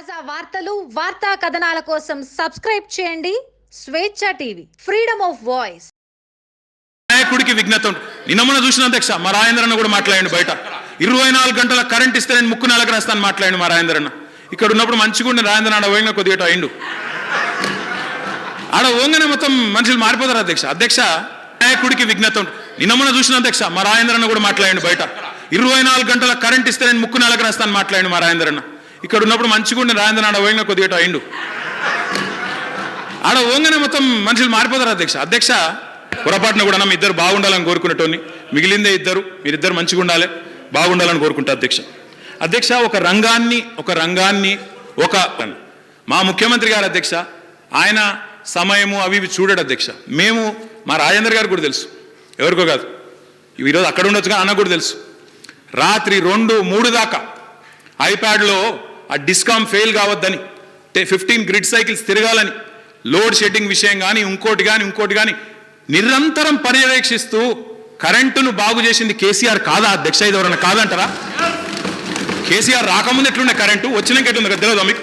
తాజా వార్తలు వార్తా కథనాల కోసం సబ్స్క్రైబ్ చేయండి. స్వేచ్ఛ టీవీ ఫ్రీడమ్ ఆఫ్ వాయిస్. నాయకుడికి విఘ్నత ఉంటుంది. చూసిన అధ్యక్ష మా రాజేంద్రన్న కూడా మాట్లాడండి బయట. ఇరవై నాలుగు గంటల కరెంట్ ఇస్తే నేను ముక్కు నెలకు మాట్లాడండి మా రాజేంద్రన్న. ఇక్కడ ఉన్నప్పుడు మంచిగా ఉండే రాజేంద్ర ఆడ పోయిన కొద్దిగా అయిండు. ఆడ ఓంగనే మొత్తం మనుషులు మారిపోతారు అధ్యక్ష. అధ్యక్ష నాయకుడికి విఘ్నత ఉంటుంది. చూసిన అధ్యక్ష మా రాజేంద్రన్న కూడా మాట్లాడండి బయట. ఇరవై నాలుగు గంటల కరెంట్ ఇస్తే నేను ముక్కు నెలకు మాట్లాడండి మా రాజేంద్రన్న. ఇక్కడ ఉన్నప్పుడు మంచిగా ఉండే రాజేంద్ర ఆడ పోయిన కొద్దిగా అయిండు. ఆడ ఓంగనే మొత్తం మనుషులు మారిపోతారు అధ్యక్ష. అధ్యక్ష పొరపాటున కూడా మీ ఇద్దరు బాగుండాలని కోరుకునేటోని మిగిలిందే ఇద్దరు మీరిద్దరు మంచిగా ఉండాలి బాగుండాలని కోరుకుంటా అధ్యక్ష. అధ్యక్ష ఒక రంగాన్ని ఒక రంగాన్ని ఒక మా ముఖ్యమంత్రి గారు అధ్యక్ష ఆయన సమయము అవి ఇవి చూడడు అధ్యక్ష. మేము మా రాజేంద్ర గారు కూడా తెలుసు. ఎవరికో కాదు. ఈరోజు అక్కడ ఉండొచ్చు కానీ అన్న కూడా తెలుసు. రాత్రి రెండు మూడు దాకా ఐప్యాడ్లో ఆ డిస్కామ్ ఫెయిల్ కావద్దని ఫిఫ్టీన్ గ్రిడ్ సైకిల్స్ తిరగాలని లోడ్ షెడ్డింగ్ విషయం కానీ ఇంకోటి కానీ ఇంకోటి కానీ నిరంతరం పర్యవేక్షిస్తూ కరెంటును బాగు చేసింది కేసీఆర్ కాదా అధ్యక్ష? ఇది ఎవరన్నా కాదంటారా? కేసీఆర్ రాకముందు ఎట్లుండే కరెంటు? వచ్చినాక ఎట్లుంది? తెలియదు మీకు?